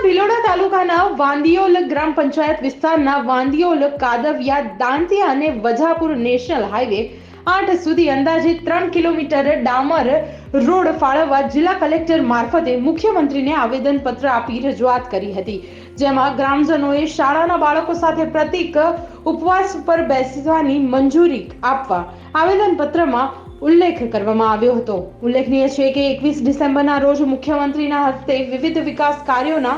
ભિલોડા તાલુકાના વાંદીઓલ ગ્રામ પંચાયત વિસ્તારના વાંદીઓલ કાદવિયા, દાંતિયા અને વજાપુર નેશનલ હાઈવે આઠ સુધી અંદાજે ત્રણ કિલોમીટર ડામર રોડ ફાળવવા જિલ્લા કલેક્ટર મારફતે મુખ્યમંત્રીને આવેદનપત્ર આપી રજૂઆત કરી હતી. જેમાં ગ્રામજનોએ શાળાના બાળકો સાથે પ્રતિક ઉપવાસ પર બેસવાની મંજૂરી આપવા આવેદનપત્રમાં ઉલ્લેખ કરવામાં આવ્યો હતો. ઉલ્લેખનીય છે કે એકવીસ ડિસેમ્બરના રોજ મુખ્યમંત્રીના હસ્તે વિવિધ વિકાસ કાર્યોના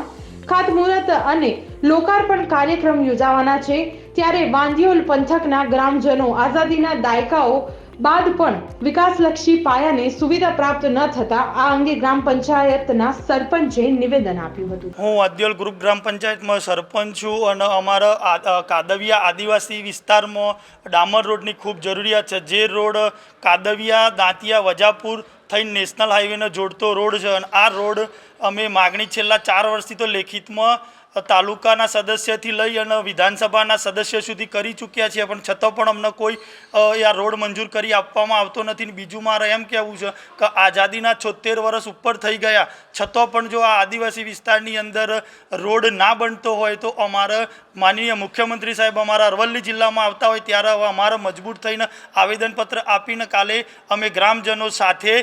ખાતમુહૂર્ત અને લોકાર્પણ કાર્યક્રમ યોજાવાના છે. ત્યારે વાંદિયોલ પંથકના ગ્રામજનો આઝાદીના દાયકાઓ બાદ પણ વિકાસલક્ષી પાયાને સુવિધા પ્રાપ્ત ન થતા આ અંગે ગ્રામ પંચાયતના સરપંચે નિવેદન આપ્યું હતું. હું અદ્યોલ ગ્રુપ ગ્રામ પંચાયતમાં સરપંચ છું અને અમારા કાદવિયા આદિવાસી વિસ્તારમાં ડામર રોડની ખૂબ જરૂરિયાત છે. જે રોડ કાદવિયા, દાંતિયા, વજાપુર થઈને નેશનલ હાઈવેને જોડતો રોડ છે અને આ રોડ અમે માગણી છેલ્લા ચાર વર્ષથી તો લેખિતમાં તાલુકાના સદસ્યથી લઈ અને વિધાનસભાના સદસ્ય સુધી કરી ચૂક્યા છીએ, પણ છતાં પણ અમને કોઈ આ રોડ મંજૂર કરી આપવામાં આવતો નથી ને બીજું મારે એમ કહેવું છે કે આઝાદીના છોતેર વર્ષ ઉપર થઈ ગયા, છતાં પણ જો આ આદિવાસી વિસ્તારની અંદર રોડ ના બનતો હોય તો અમારે માનનીય મુખ્યમંત્રી સાહેબ અમારા અરવલ્લી જિલ્લામાં આવતા હોય ત્યારે હવે અમારે મજબૂર થઈને આવેદનપત્ર આપીને કાલે અમે ગ્રામજનો સાથે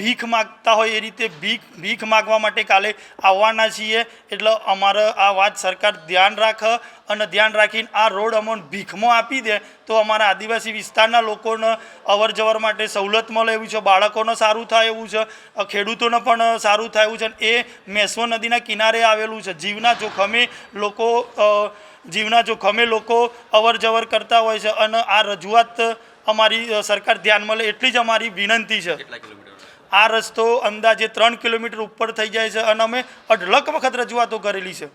ભીખ માગતા હોય એ રીતે ભીખ ભીખ માગવા કાલે આવવાના છીએ. એટલે અમારે આ વાત સરકાર ધ્યાન રાખે અને ધ્યાન રાખીને આ રોડ અમને ભીખમાં આપી દે તો અમારા આદિવાસી વિસ્તારના લોકોને અવર જવર માટે સવલત મળે એવું છે, બાળકોને સારું થાય એવું છે ખેડૂતોને પણ સારું થાય એવું છે એ મેસવો નદીના કિનારે આવેલું છે. જીવના જોખમે લોકો જીવના જોખમે લોકો અવર જવર કરતા હોય છે અને આ રજૂઆત અમારી સરકાર ધ્યાનમાં લે એટલી જ અમારી વિનંતી છે. આ રસ્તો અંદાજે ત્રણ કિલોમીટર ઉપર થઈ જાય છે અને અમે અઢળક વખત રજૂઆતો કરેલી છે.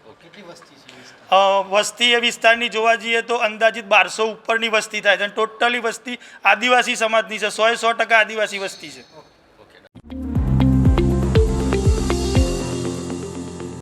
વસ્તી એ વિસ્તારની જોવા જઈએ તો અંદાજિત બારસો ઉપરની વસ્તી થાય છે અને ટોટલી વસ્તી આદિવાસી સમાજની છે. સોએ સો ટકા આદિવાસી વસ્તી છે.